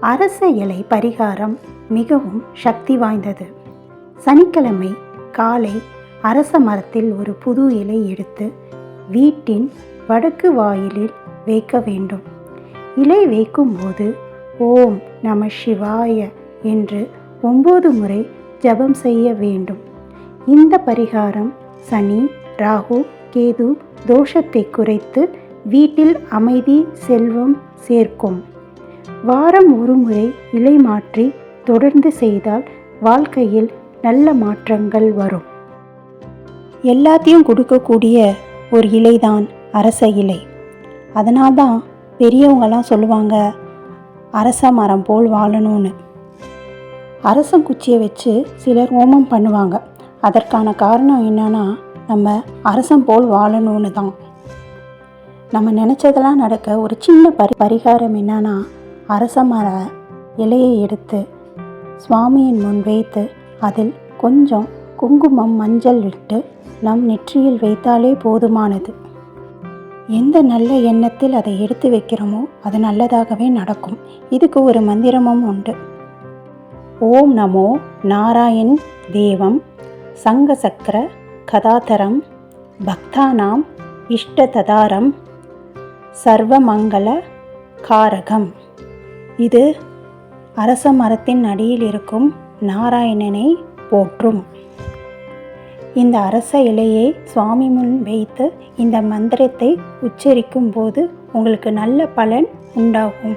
அரச இலை பரிகாரம் மிகவும் சக்தி வாய்ந்தது. சனிக்கிழமை காலை அரச மரத்தில் ஒரு புது இலை எடுத்து வீட்டின் வடக்கு வாயிலில் வைக்க வேண்டும். இலை வைக்கும்போது ஓம் நம சிவாய என்று ஒன்பது முறை ஜெபம் செய்ய வேண்டும். இந்த பரிகாரம் சனி ராகு கேது தோஷத்தை குறைத்து வீட்டில் அமைதி செல்வம் சேர்க்கும். வாரம் ஒரு முறை இலை மாற்றி தொடர்ந்து செய்தால் வாழ்க்கையில் நல்ல மாற்றங்கள் வரும். எல்லாத்தையும் கொடுக்கக்கூடிய ஒரு இலைதான் அரச இலை. அதனால்தான் பெரியவங்கெல்லாம் சொல்லுவாங்க அரச மரம் போல் வாழணும்னு. அரசங்குச்சியை வச்சு சிலர் ஹோமம் பண்ணுவாங்க. அதற்கான காரணம் என்னன்னா நம்ம அரசம் போல் வாழணும்னு தான். நம்ம நினச்சதெல்லாம் நடக்க ஒரு சின்ன பரி பரிகாரம் என்னன்னா அரசமர இலையை எடுத்து சுவாமியின் முன் வைத்து அதில் கொஞ்சம் குங்குமம் மஞ்சள் இட்டு நம் நெற்றியில் வைத்தாலே போதுமானது. எந்த நல்ல எண்ணத்தில் அதை எடுத்து வைக்கிறோமோ அது நல்லதாகவே நடக்கும். இதுக்கு ஒரு மந்திரமும் உண்டு. ஓம் நமோ நாராயண் தேவம் சங்க சக்கர கதாதரம் பக்தானாம் இஷ்டததாரம் சர்வமங்கள காரகம். இது அரச மரத்தின் அடியில் இருக்கும் நாராயணனை போற்றும். இந்த அரச இலையை சுவாமி முன் வைத்து இந்த மந்திரத்தை உச்சரிக்கும் போது உங்களுக்கு நல்ல பலன் உண்டாகும்.